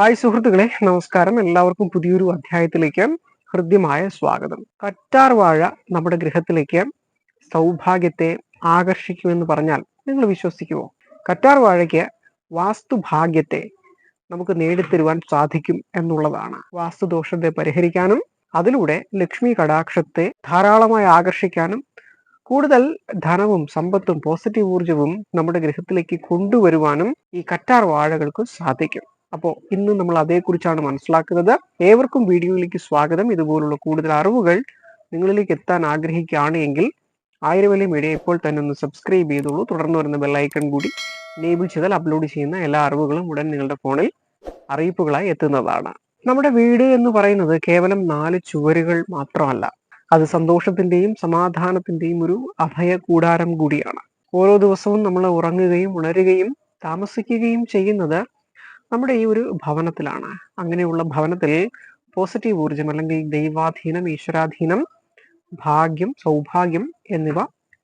Hi സുഹൃത്തുക്കളെ നമസ്കാരം. എല്ലാവർക്കും പുതിയൊരു അധ്യായത്തിലേക്ക് ഹൃദ്യമായ സ്വാഗതം. കറ്റാർ വാഴ നമ്മുടെ ഗൃഹത്തിലേക്ക് സൗഭാഗ്യത്തെ ആകർഷിക്കുമെന്ന് പറഞ്ഞാൽ നിങ്ങൾ വിശ്വസിക്കുമോ? കറ്റാർ വാഴയ്ക്ക് വാസ്തുഭാഗ്യത്തെ നമുക്ക് നേടിത്തരുവാൻ സാധിക്കും എന്നുള്ളതാണ്. വാസ്തുദോഷത്തെ പരിഹരിക്കാനും അതിലൂടെ ലക്ഷ്മി കടാക്ഷത്തെ ധാരാളമായി ആകർഷിക്കാനും കൂടുതൽ ധനവും സമ്പത്തും പോസിറ്റീവ് ഊർജവും നമ്മുടെ ഗൃഹത്തിലേക്ക് കൊണ്ടുവരുവാനും ഈ കറ്റാർ വാഴകൾക്ക് സാധിക്കും. അപ്പോൾ ഇന്ന് നമ്മൾ അതേക്കുറിച്ചാണ് മനസ്സിലാക്കുന്നത്. ഏവർക്കും വീഡിയോയിലേക്ക് സ്വാഗതം. ഇതുപോലുള്ള കൂടുതൽ അറിവുകൾ നിങ്ങളിലേക്ക് എത്താൻ ആഗ്രഹിക്കുകയാണ് എങ്കിൽ ആയിരം വലിയ മീഡിയ ഇപ്പോൾ തന്നെ ഒന്ന് സബ്സ്ക്രൈബ് ചെയ്തോളൂ. തുടർന്ന് വരുന്ന ബെല്ലൈക്കൺ കൂടി എനേബിൾ ചെയ്താൽ അപ്ലോഡ് ചെയ്യുന്ന എല്ലാ അറിവുകളും ഉടൻ നിങ്ങളുടെ ഫോണിൽ അറിയിപ്പുകളായി എത്തുന്നതാണ്. നമ്മുടെ വീട് എന്ന് പറയുന്നത് കേവലം നാല് ചുവരുകൾ മാത്രമല്ല. അത് സന്തോഷത്തിന്റെയും സമാധാനത്തിന്റെയും ഒരു അഭയ കൂടാരം കൂടിയാണ്. ഓരോ ദിവസവും നമ്മൾ ഉറങ്ങുകയും ഉണരുകയും താമസിക്കുകയും ചെയ്യുന്നത് നമ്മുടെ ഈ ഒരു ഭവനത്തിലാണ്. അങ്ങനെയുള്ള ഭവനത്തിൽ പോസിറ്റീവ് ഊർജം അല്ലെങ്കിൽ ദൈവാധീനം ഈശ്വരാധീനം ഭാഗ്യം സൗഭാഗ്യം എന്നിവ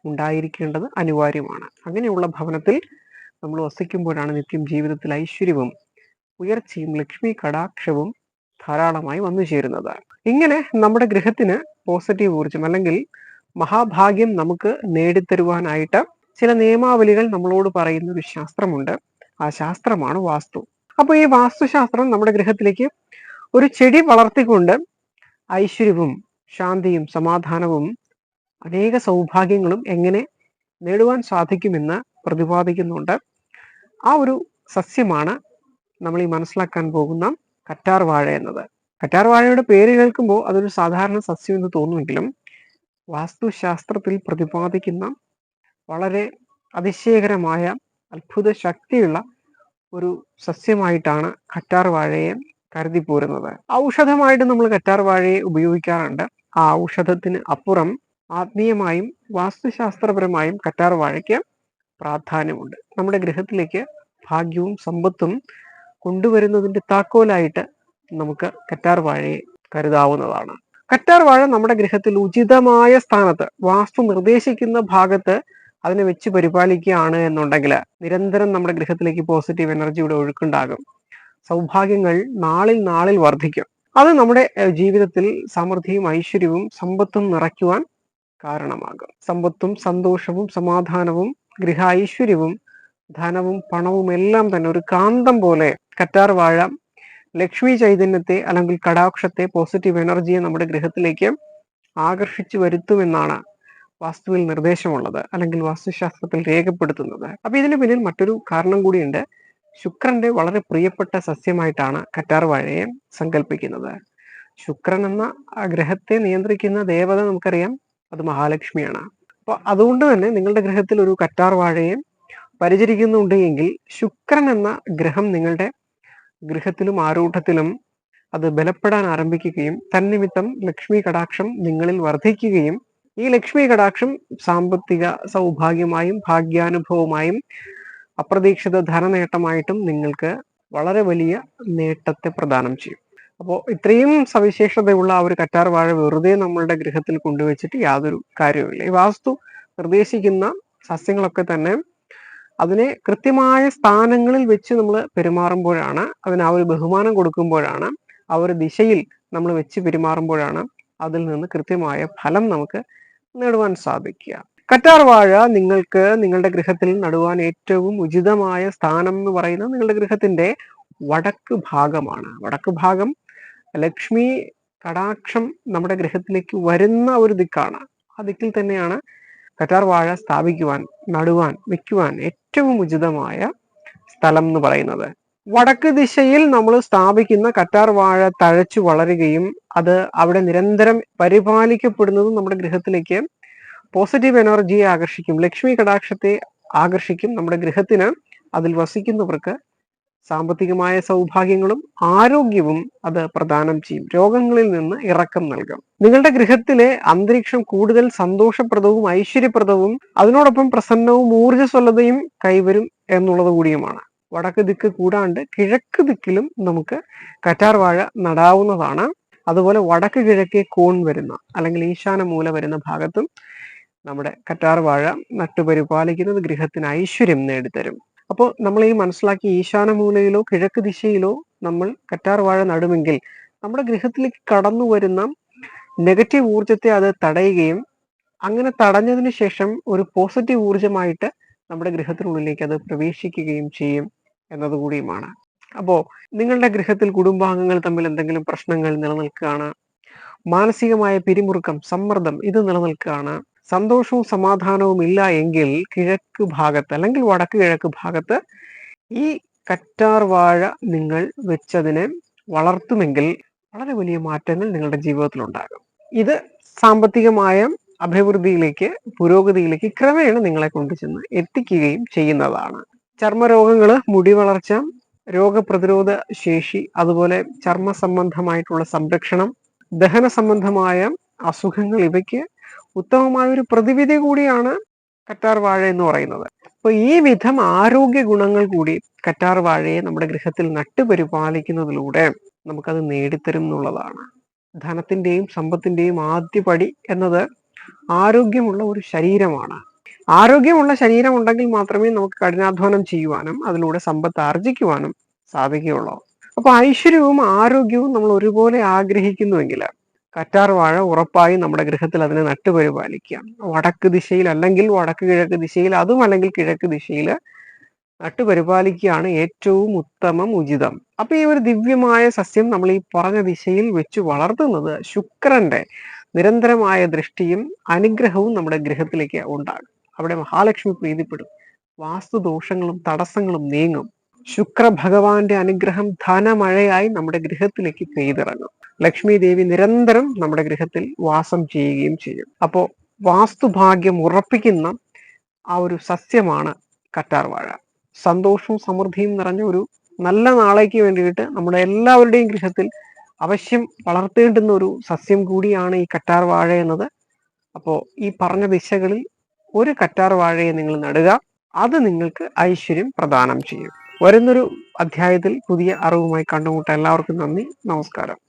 ഉണ്ടായിരിക്കേണ്ടത് അനിവാര്യമാണ്. അങ്ങനെയുള്ള ഭവനത്തിൽ നമ്മൾ വസിക്കുമ്പോഴാണ് നിത്യം ജീവിതത്തിൽ ഐശ്വര്യവും ഉയർച്ചയും ലക്ഷ്മി കടാക്ഷവും ധാരാളമായി വന്നു ചേരുന്നത്. ഇങ്ങനെ നമ്മുടെ ഗൃഹത്തിന് പോസിറ്റീവ് ഊർജം അല്ലെങ്കിൽ മഹാഭാഗ്യം നമുക്ക് നേടിത്തരുവാനായിട്ട് ചില നിയമാവലികൾ നമ്മളോട് പറയുന്ന ഒരു ശാസ്ത്രമുണ്ട്. ആ ശാസ്ത്രമാണ് വാസ്തു. അപ്പോൾ ഈ വാസ്തുശാസ്ത്രം നമ്മുടെ ഗൃഹത്തിലേക്ക് ഒരു ചെടി വളർത്തിക്കൊണ്ട് ഐശ്വര്യവും ശാന്തിയും സമാധാനവും അനേക സൗഭാഗ്യങ്ങളും എങ്ങനെ നേടുവാൻ സാധിക്കുമെന്ന് പ്രതിപാദിക്കുന്നുണ്ട്. ആ ഒരു സസ്യമാണ് നമ്മൾ ഈ മനസ്സിലാക്കാൻ പോകുന്ന കറ്റാർ വാഴ എന്നത്. കറ്റാർ വാഴയുടെ പേര് കേൾക്കുമ്പോൾ അതൊരു സാധാരണ സസ്യം എന്ന് തോന്നുമെങ്കിലും വാസ്തുശാസ്ത്രത്തിൽ പ്രതിപാദിക്കുന്ന വളരെ അതിശയകരമായ അത്ഭുത ശക്തിയുള്ള ഒരു സസ്യമായിട്ടാണ് കറ്റാർ വാഴയെ കരുതി പോരുന്നത്. ഔഷധമായിട്ട് നമ്മൾ കറ്റാർ വാഴയെ ഉപയോഗിക്കാറുണ്ട്. ആ ഔഷധത്തിന് അപ്പുറം ആത്മീയമായും വാസ്തുശാസ്ത്രപരമായും കറ്റാർ വാഴയ്ക്ക് പ്രാധാന്യമുണ്ട്. നമ്മുടെ ഗൃഹത്തിലേക്ക് ഭാഗ്യവും സമ്പത്തും കൊണ്ടുവരുന്നതിന്റെ താക്കോലായിട്ട് നമുക്ക് കറ്റാർ വാഴയെ കരുതാവുന്നതാണ്. കറ്റാർ വാഴ നമ്മുടെ ഗൃഹത്തിൽ ഉചിതമായ സ്ഥാനത്ത് വാസ്തു നിർദ്ദേശിക്കുന്ന ഭാഗത്ത് അതിനെ വെച്ച് പരിപാലിക്കുകയാണ് എന്നുണ്ടെങ്കിൽ നിരന്തരം നമ്മുടെ ഗൃഹത്തിലേക്ക് പോസിറ്റീവ് എനർജി ഇവിടെ ഒഴുക്കുണ്ടാകും. സൗഭാഗ്യങ്ങൾ നാളിൽ നാളിൽ വർദ്ധിക്കും. അത് നമ്മുടെ ജീവിതത്തിൽ സമൃദ്ധിയും ഐശ്വര്യവും സമ്പത്തും നിറയ്ക്കുവാൻ കാരണമാകും. സമ്പത്തും സന്തോഷവും സമാധാനവും ഗൃഹ ഐശ്വര്യവും ധനവും പണവും എല്ലാം തന്നെ ഒരു കാന്തം പോലെ കറ്റാർ വാഴ ലക്ഷ്മി ചൈതന്യത്തെ അല്ലെങ്കിൽ കടാക്ഷത്തെ പോസിറ്റീവ് എനർജിയെ നമ്മുടെ ഗൃഹത്തിലേക്ക് ആകർഷിച്ചു വരുത്തുമെന്നാണ് വാസ്തുവിൽ നിർദ്ദേശമുള്ളത് അല്ലെങ്കിൽ വാസ്തുശാസ്ത്രത്തിൽ രേഖപ്പെടുത്തുന്നത്. അപ്പൊ ഇതിന് പിന്നിൽ മറ്റൊരു കാരണം കൂടിയുണ്ട്. ശുക്രന്റെ വളരെ പ്രിയപ്പെട്ട സസ്യമായിട്ടാണ് കറ്റാർ വാഴയെ സങ്കല്പിക്കുന്നത് ശുക്രൻ എന്ന ഗ്രഹത്തെ നിയന്ത്രിക്കുന്ന ദേവത നമുക്കറിയാം അത് മഹാലക്ഷ്മിയാണ്. അപ്പൊ അതുകൊണ്ട് തന്നെ നിങ്ങളുടെ ഗ്രഹത്തിൽ ഒരു കറ്റാർ വാഴയെ പരിചരിക്കുന്നുണ്ട് എങ്കിൽ ശുക്രൻ എന്ന ഗ്രഹം നിങ്ങളുടെ ഗൃഹത്തിലും ആരൂഢത്തിലും അത് ബലപ്പെടാൻ ആരംഭിക്കുകയും തന്നിമിത്തം ലക്ഷ്മി കടാക്ഷം നിങ്ങളിൽ വർദ്ധിക്കുകയും ഈ ലക്ഷ്മി കടാക്ഷം സാമ്പത്തിക സൗഭാഗ്യമായും ഭാഗ്യാനുഭവമായും അപ്രതീക്ഷിത ധനനേട്ടമായിട്ടും നിങ്ങൾക്ക് വളരെ വലിയ നേട്ടത്തെ പ്രദാനം ചെയ്യും. അപ്പോൾ ഇത്രയും സവിശേഷതയുള്ള ആ ഒരു കറ്റാർ വാഴ വെറുതെ നമ്മളുടെ ഗൃഹത്തിൽ കൊണ്ടുവച്ചിട്ട് യാതൊരു കാര്യവുമില്ല. ഈ വാസ്തു നിർദ്ദേശിക്കുന്ന സസ്യങ്ങളൊക്കെ തന്നെ അതിനെ കൃത്യമായ സ്ഥാനങ്ങളിൽ വെച്ച് നമ്മൾ പെരുമാറുമ്പോഴാണ് അതിന് ആ ഒരു ബഹുമാനം കൊടുക്കുമ്പോഴാണ് ആ ഒരു ദിശയിൽ നമ്മൾ വെച്ച് പെരുമാറുമ്പോഴാണ് അതിൽ നിന്ന് കൃത്യമായ ഫലം നമുക്ക് നേടുവാൻ സാധിക്കുക. കറ്റാർ വാഴ നിങ്ങൾക്ക് നിങ്ങളുടെ ഗൃഹത്തിൽ നടുവാൻ ഏറ്റവും ഉചിതമായ സ്ഥാനം എന്ന് പറയുന്നത് നിങ്ങളുടെ ഗൃഹത്തിന്റെ വടക്ക് ഭാഗമാണ്. വടക്ക് ഭാഗം ലക്ഷ്മി കടാക്ഷം നമ്മുടെ ഗൃഹത്തിലേക്ക് വരുന്ന ഒരു ദിക്കാണ്. ആ ദിക്കിൽ തന്നെയാണ് കറ്റാർ വാഴ സ്ഥാപിക്കുവാൻ നടുവാൻ വെക്കുവാൻ ഏറ്റവും ഉചിതമായ സ്ഥലം എന്ന് പറയുന്നത്. വടക്ക് ദിശയിൽ നമ്മൾ സ്ഥാപിക്കുന്ന കറ്റാർ വാഴ തഴച്ചു വളരുകയും അത് അവിടെ നിരന്തരം പരിപാലിക്കപ്പെടുന്നതും നമ്മുടെ ഗൃഹത്തിലേക്ക് പോസിറ്റീവ് എനർജിയെ ആകർഷിക്കും. ലക്ഷ്മി കടാക്ഷത്തെ ആകർഷിക്കും നമ്മുടെ ഗൃഹത്തിന്. അതിൽ വസിക്കുന്നവർക്ക് സാമ്പത്തികമായ സൗഭാഗ്യങ്ങളും ആരോഗ്യവും അത് പ്രദാനം ചെയ്യും. രോഗങ്ങളിൽ നിന്ന് ഇറക്കം നൽകും. നിങ്ങളുടെ ഗൃഹത്തിലെ അന്തരീക്ഷം കൂടുതൽ സന്തോഷപ്രദവും ഐശ്വര്യപ്രദവും അതിനോടൊപ്പം പ്രസന്നവും ഊർജസ്വലതയും കൈവരും എന്നുള്ളത് കൂടിയുമാണ്. വടക്ക് ദിക്ക് കൂടാണ്ട് കിഴക്ക് ദിക്കിലും നമുക്ക് കറ്റാർ വാഴ നടാവുന്നതാണ്. അതുപോലെ വടക്ക് കിഴക്കേ കോൺ വരുന്ന അല്ലെങ്കിൽ ഈശാന മൂല വരുന്ന ഭാഗത്തും നമ്മുടെ കറ്റാർ വാഴ നട്ടുപരിപാലിക്കുന്നത് ഗൃഹത്തിന് ഐശ്വര്യം നേടിത്തരും. അപ്പോൾ നമ്മൾ ഈ മനസ്സിലാക്കി ഈശാന മൂലയിലോ കിഴക്ക് ദിശയിലോ നമ്മൾ കറ്റാർ വാഴ നടുമെങ്കിൽ നമ്മുടെ ഗൃഹത്തിലേക്ക് കടന്നു വരുന്ന നെഗറ്റീവ് ഊർജത്തെ അത് തടയുകയും അങ്ങനെ തടഞ്ഞതിന് ശേഷം ഒരു പോസിറ്റീവ് ഊർജമായിട്ട് നമ്മുടെ ഗൃഹത്തിനുള്ളിലേക്ക് അത് പ്രവേശിക്കുകയും ചെയ്യും. എന്നതുകൂടിയുമാണ്. അപ്പോ നിങ്ങളുടെ ഗൃഹത്തിൽ കുടുംബാംഗങ്ങൾ തമ്മിൽ എന്തെങ്കിലും പ്രശ്നങ്ങൾ നിലനിൽക്കുകയാണ്. മാനസികമായ പിരിമുറുക്കം സമ്മർദ്ദം ഇത് നിലനിൽക്കുകയാണ്. സന്തോഷവും സമാധാനവും ഇല്ല എങ്കിൽ കിഴക്ക് ഭാഗത്ത് അല്ലെങ്കിൽ വടക്ക് കിഴക്ക് ഭാഗത്ത് ഈ കറ്റാർ വാഴ നിങ്ങൾ വെച്ചതിനെ വളർത്തുമെങ്കിൽ വളരെ വലിയ മാറ്റങ്ങൾ നിങ്ങളുടെ ജീവിതത്തിൽ ഉണ്ടാകും ഇത് സാമ്പത്തികമായ അഭിവൃദ്ധിയിലേക്ക് പുരോഗതിയിലേക്ക് ക്രമേണ നിങ്ങളെ കൊണ്ടുചെന്ന് എത്തിക്കുകയും ചെയ്യുന്നതാണ്. ചർമ്മരോഗങ്ങൾ മുടി വളർച്ച രോഗപ്രതിരോധ ശേഷി അതുപോലെ ചർമ്മ സംബന്ധമായിട്ടുള്ള സംരക്ഷണം ദഹന സംബന്ധമായ അസുഖങ്ങൾ ഇവയ്ക്ക് ഉത്തമമായ ഒരു പ്രതിവിധി കൂടിയാണ് കറ്റാർ വാഴ എന്ന് പറയുന്നത്. അപ്പൊ ഈ വിധം ആരോഗ്യ ഗുണങ്ങൾ കൂടി കറ്റാർ വാഴയെ നമ്മുടെ ഗൃഹത്തിൽ നട്ടുപരിപാലിക്കുന്നതിലൂടെ നമുക്കത് നേടിത്തരും എന്നുള്ളതാണ്. ധനത്തിന്റെയും സമ്പത്തിന്റെയും ആദ്യപടി എന്നത് ആരോഗ്യമുള്ള ഒരു ശരീരമാണ്. ആരോഗ്യമുള്ള ശരീരം ഉണ്ടെങ്കിൽ മാത്രമേ നമുക്ക് കഠിനാധ്വാനം ചെയ്യുവാനും അതിലൂടെ സമ്പത്ത് ആർജിക്കുവാനും സാധിക്കുകയുള്ളൂ. അപ്പൊ ഐശ്വര്യവും ആരോഗ്യവും നമ്മൾ ഒരുപോലെ ആഗ്രഹിക്കുന്നുവെങ്കിൽ കറ്റാർ വാഴ ഉറപ്പായും നമ്മുടെ ഗൃഹത്തിൽ അതിനെ നട്ടുപരിപാലിക്കുക. വടക്ക് ദിശയിൽ അല്ലെങ്കിൽ വടക്ക് കിഴക്ക് ദിശയിൽ അതും അല്ലെങ്കിൽ കിഴക്ക് ദിശയിൽ നട്ടുപരിപാലിക്കുകയാണ് ഏറ്റവും ഉത്തമം ഉചിതം. അപ്പൊ ഈ ഒരു ദിവ്യമായ സസ്യം നമ്മൾ ഈ പറഞ്ഞ ദിശയിൽ വെച്ച് വളർത്തുന്നത് ശുക്രന്റെ നിരന്തരമായ ദൃഷ്ടിയും അനുഗ്രഹവും നമ്മുടെ ഗൃഹത്തിലേക്ക് ഉണ്ടാകും. അവിടെ മഹാലക്ഷ്മി പ്രീതിപ്പെടും. വാസ്തുദോഷങ്ങളും തടസ്സങ്ങളും നീങ്ങും. ശുക്ര ഭഗവാന്റെ അനുഗ്രഹം ധനമഴയായി നമ്മുടെ ഗൃഹത്തിലേക്ക് പെയ്തിറങ്ങും. ലക്ഷ്മി ദേവി നിരന്തരം നമ്മുടെ ഗൃഹത്തിൽ വാസം ചെയ്യുകയും ചെയ്യും. അപ്പോ വാസ്തുഭാഗ്യം ഉറപ്പിക്കുന്ന ആ ഒരു സസ്യമാണ് കറ്റാർ വാഴ സന്തോഷവും സമൃദ്ധിയും നിറഞ്ഞ ഒരു നല്ല നാളേക്ക് വേണ്ടിയിട്ട് നമ്മുടെ എല്ലാവരുടെയും ഗൃഹത്തിൽ അവശ്യം വളർത്തേണ്ടുന്ന ഒരു സസ്യം കൂടിയാണ് ഈ കറ്റാർ വാഴ എന്നത്. അപ്പോൾ ഈ പറഞ്ഞ ദിശകളിൽ ഒരു കറ്റാർ വാഴയെ നിങ്ങൾ നടുക. അത് നിങ്ങൾക്ക് ഐശ്വര്യം പ്രദാനം ചെയ്യും. വരുന്നൊരു അധ്യായത്തിൽ പുതിയ അറിവുമായി കണ്ടുമുട്ട എല്ലാവർക്കും നന്ദി. നമസ്കാരം.